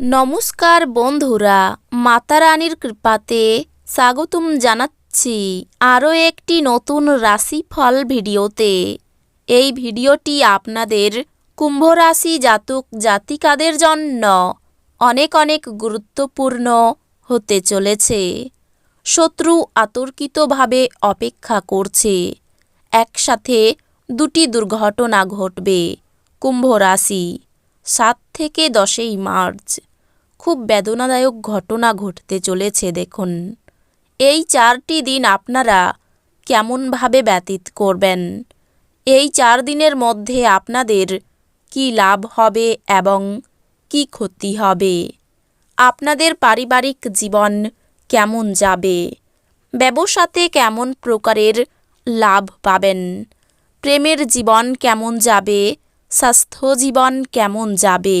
নমস্কার বন্ধুরা, মাতারানীর কৃপাতে স্বাগতম জানাচ্ছি আরও একটি নতুন রাশিফল ভিডিওতে। এই ভিডিওটি আপনাদের কুম্ভ রাশি জাতক জাতিকাদের জন্য অনেক অনেক গুরুত্বপূর্ণ হতে চলেছে। শত্রু আতর্কিতভাবে অপেক্ষা করছে। একসাথে দুটি দুর্ঘটনা ঘটবে কুম্ভ রাশি সাত থেকে দশই মার্চ। খুব বেদনাদায়ক ঘটনা ঘটতে চলেছে, দেখুন। এই চারটি দিন আপনারা কেমনভাবে ব্যতীত করবেন? এই চার দিনের মধ্যে আপনাদের কি লাভ হবে এবং কি ক্ষতি হবে? আপনাদের পারিবারিক জীবন কেমন যাবে? ব্যবসাতে কেমন প্রকারের লাভ পাবেন? প্রেমের জীবন কেমন যাবে? স্বাস্থ্য জীবন কেমন যাবে?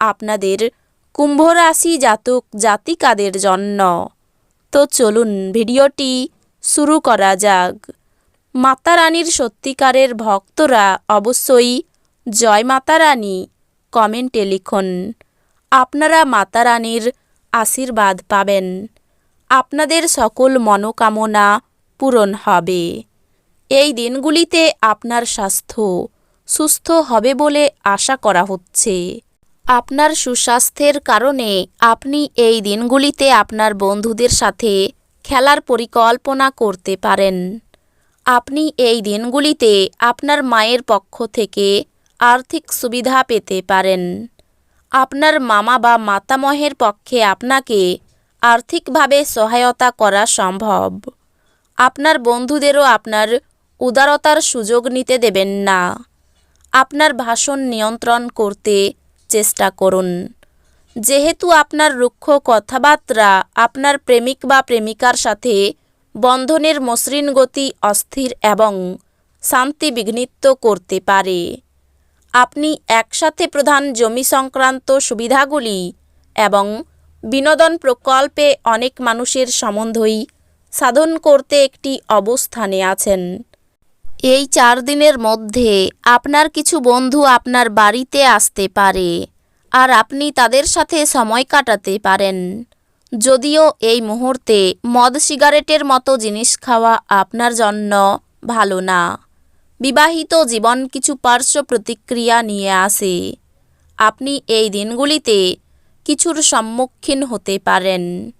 আপনাদের কুম্ভরাশি জাতক জাতিকাদের জন্য। তো চলুন ভিডিওটি শুরু করা যাক। মাতা রানীর সত্যিকারের ভক্তরা অবশ্যই জয় মাতা রানী কমেন্টে লিখুন। আপনারা মাতা রানীর আশীর্বাদ পাবেন। আপনাদের সকল মনোকামনা পূরণ হবে। এই দিনগুলিতে আপনার স্বাস্থ্য সুস্থ হবে বলে আশা করা হচ্ছে। আপনার সুস্বাস্থ্যের কারণে আপনি এই দিনগুলিতে আপনার বন্ধুদের সাথে খেলার পরিকল্পনা করতে পারেন। আপনি এই দিনগুলিতে আপনার মায়ের পক্ষ থেকে আর্থিক সুবিধা পেতে পারেন। আপনার মামা বা মাতামহের পক্ষে আপনাকে আর্থিকভাবে সহায়তা করা সম্ভব। আপনার বন্ধুদেরও আপনার উদারতার সুযোগ নিতে দেবেন না। আপনার ভাষণ নিয়ন্ত্রণ করতে চেষ্টা করুন। যেহেতু আপনার রুক্ষ কথাবার্তা, আপনার প্রেমিক বা প্রেমিকার সাথে বন্ধনের মসৃণ গতি অস্থির এবং শান্তি বিঘ্নিত করতে পারে। আপনি একসাথে প্রধান জমি সংক্রান্ত সুবিধাগুলি এবং বিনোদন প্রকল্পে অনেক মানুষের সম্বন্ধই সাধন করতে একটি অবস্থানে আছেন। এই চার দিনের মধ্যে আপনার কিছু বন্ধু আপনার বাড়িতে আসতে পারে আর আপনি তাদের সাথে সময় কাটাতে পারেন। যদিও এই মুহূর্তে মদ সিগারেটের মতো জিনিস খাওয়া আপনার জন্য ভালো না। বিবাহিত জীবন কিছু পার্শ্ব প্রতিক্রিয়া নিয়ে আসে। আপনি এই দিনগুলিতে কিছুর সম্মুখীন হতে পারেন।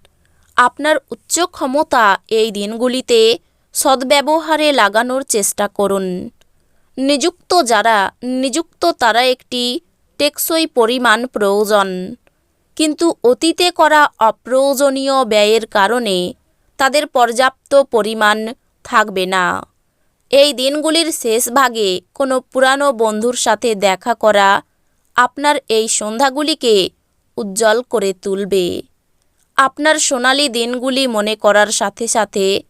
আপনার উচ্চ ক্ষমতা এই দিনগুলিতে সদ্ব্যবহারে লাগানোর চেষ্টা করুন। নিযুক্ত যারা, নিযুক্ত তারা একটি টেকসই পরিমাণ প্রয়োজন। কিন্তু অতীতে করা অপ্রয়োজনীয় ব্যয়ের কারণে তাদের পর্যাপ্ত পরিমাণ থাকবে না। এই দিনগুলির শেষ ভাগে কোনো পুরানো বন্ধুর সাথে দেখা করা আপনার এই সন্ধ্যাগুলিকে উজ্জ্বল করে তুলবে। আপনার সোনালি দিনগুলি মনে করার সাথে সাথে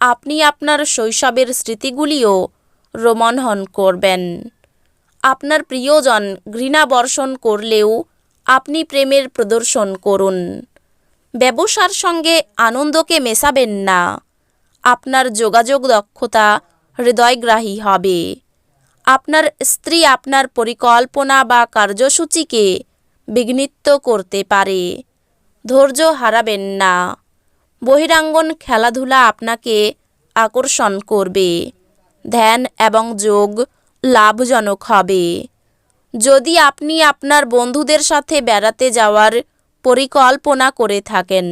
আপনি আপনার শৈশবের স্মৃতিগুলিও রোমন্থন করবেন। আপনার প্রিয়জন ঘৃণা বর্ষণ করলেও আপনি প্রেমের প্রদর্শন করুন। ব্যবসার সঙ্গে আনন্দকে মেশাবেন না। আপনার যোগাযোগ দক্ষতা হৃদয়গ্রাহী হবে। আপনার স্ত্রী আপনার পরিকল্পনা বা কার্যসূচিকে বিঘ্নিত করতে পারে। ধৈর্য হারাবেন না। বহিরাঙ্গন খেলাধুলা আপনাকে আকর্ষণ করবে। ধ্যান এবং যোগ লাভজনক হবে। যদি আপনি আপনার বন্ধুদের সাথে বেড়াতে যাওয়ার পরিকল্পনা করে থাকেন,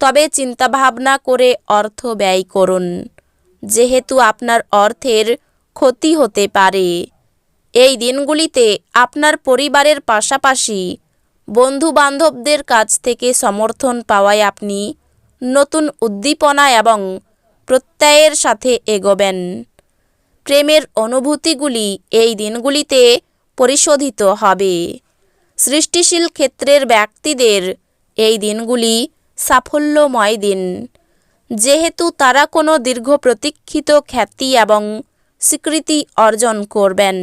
তবে চিন্তাভাবনা করে অর্থ ব্যয় করুন, যেহেতু আপনার অর্থের ক্ষতি হতে পারে। এই দিনগুলিতে আপনার পরিবারের পাশাপাশি বন্ধু বান্ধবদের কাছ থেকে সমর্থন পাওয়ায় আপনি নতুন উদ্দীপনা এবং প্রত্যয়ের সাথে এগোবেন। প্রেমের অনুভূতিগুলি এই দিনগুলিতে পরিশোধিত হবে। সৃষ্টিশীল ক্ষেত্রের ব্যক্তিদের এই দিনগুলি সাফল্যময় দিন। যেহেতু তারা কোনো দীর্ঘ প্রতীক্ষিত খ্যাতি এবং স্বীকৃতি অর্জন করবেন।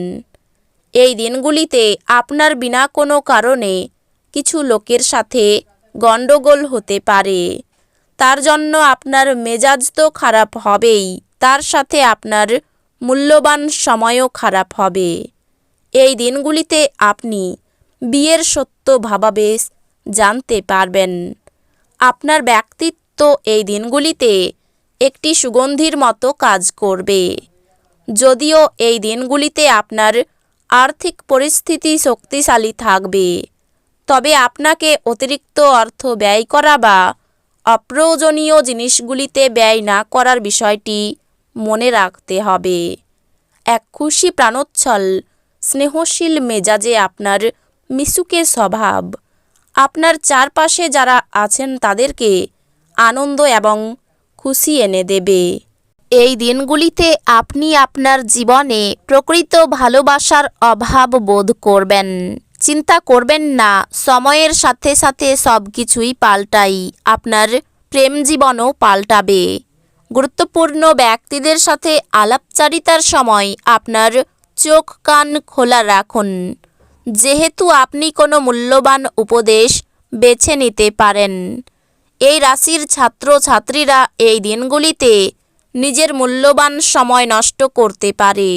এই দিনগুলিতে আপনার বিনা কোনো কারণে কিছু লোকের সাথে গণ্ডগোল হতে পারে। তার জন্য আপনার মেজাজ তো খারাপ হবেই, তার সাথে আপনার মূল্যবান সময়ও খারাপ হবে। এই দিনগুলিতে আপনি বিয়ের সত্য ভাবাবেশ জানতে পারবেন। আপনার ব্যক্তিত্ব এই দিনগুলিতে একটি সুগন্ধির মতো কাজ করবে। যদিও এই দিনগুলিতে আপনার আর্থিক পরিস্থিতি শক্তিশালী থাকবে, তবে আপনাকে অতিরিক্ত অর্থ ব্যয় করা বা অপ্রয়োজনীয় জিনিসগুলিতে ব্যয় না করার বিষয়টি মনে রাখতে হবে। এক খুশি প্রাণোচ্ছল, স্নেহশীল মেজাজে আপনার মিশুকে স্বভাব, আপনার চারপাশে যারা আছেন তাদেরকে আনন্দ এবং খুশি এনে দেবে। এই দিনগুলিতে আপনি আপনার জীবনে প্রকৃত ভালোবাসার অভাব বোধ করবেন। চিন্তা করবেন না, সময়ের সাথে সাথে সব কিছুই পাল্টাই, আপনার প্রেম জীবনও পাল্টাবে। গুরুত্বপূর্ণ ব্যক্তিদের সাথে আলাপচারিতার সময় আপনার চোখ কান খোলা রাখুন। যেহেতু আপনি কোনো মূল্যবান উপদেশ বেছে নিতে পারেন, এই রাশির ছাত্র ছাত্রীরা এই দিনগুলিতে নিজের মূল্যবান সময় নষ্ট করতে পারে।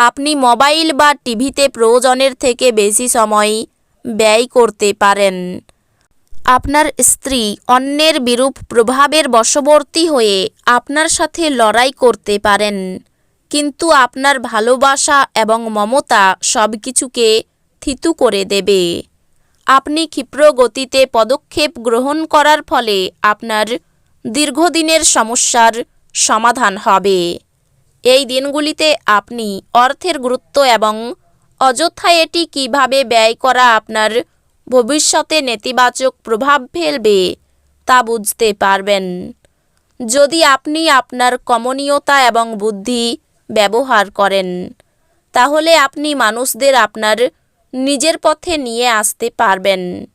আপনি মোবাইল বা টিভিতে প্রয়োজনের থেকে বেশি সময় ব্যয় করতে পারেন। আপনার স্ত্রী অন্যের বিরূপ প্রভাবের বশবর্তী হয়ে আপনার সাথে লড়াই করতে পারেন। কিন্তু আপনার ভালোবাসা এবং মমতা সব কিছুকে থিতু করে দেবে। আপনি ক্ষিপ্র গতিতে পদক্ষেপ গ্রহণ করার ফলে আপনার দীর্ঘদিনের সমস্যার সমাধান হবে। এই দিনগুলিতে আপনি অর্থের গুরুত্ব এবং অযথা এটি কীভাবে ব্যয় করা আপনার ভবিষ্যতে নেতিবাচক প্রভাব ফেলবে তা বুঝতে পারবেন। যদি আপনি আপনার কমনীয়তা এবং বুদ্ধি ব্যবহার করেন, তাহলে আপনি মানুষদের আপনার নিজের পথে নিয়ে আসতে পারবেন।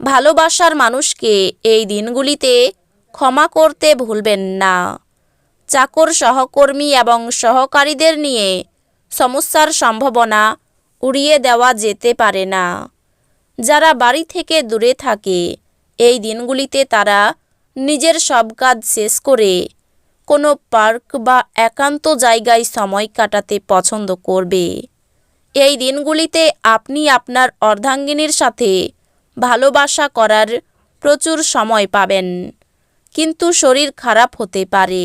ভালোবাসার মানুষকে এই দিনগুলিতে ক্ষমা করতে ভুলবেন না। চাকর সহকর্মী এবং সহকারীদের নিয়ে সমস্যার সম্ভাবনা উড়িয়ে দেওয়া যেতে পারে না। যারা বাড়ি থেকে দূরে থাকে, এই দিনগুলিতে তারা নিজের সব কাজ শেষ করে কোনো পার্ক বা একান্ত জায়গায় সময় কাটাতে পছন্দ করবে। এই দিনগুলিতে আপনি আপনার অর্ধাঙ্গিনীর সাথে ভালোবাসা করার প্রচুর সময় পাবেন। কিন্তু শরীর খারাপ হতে পারে।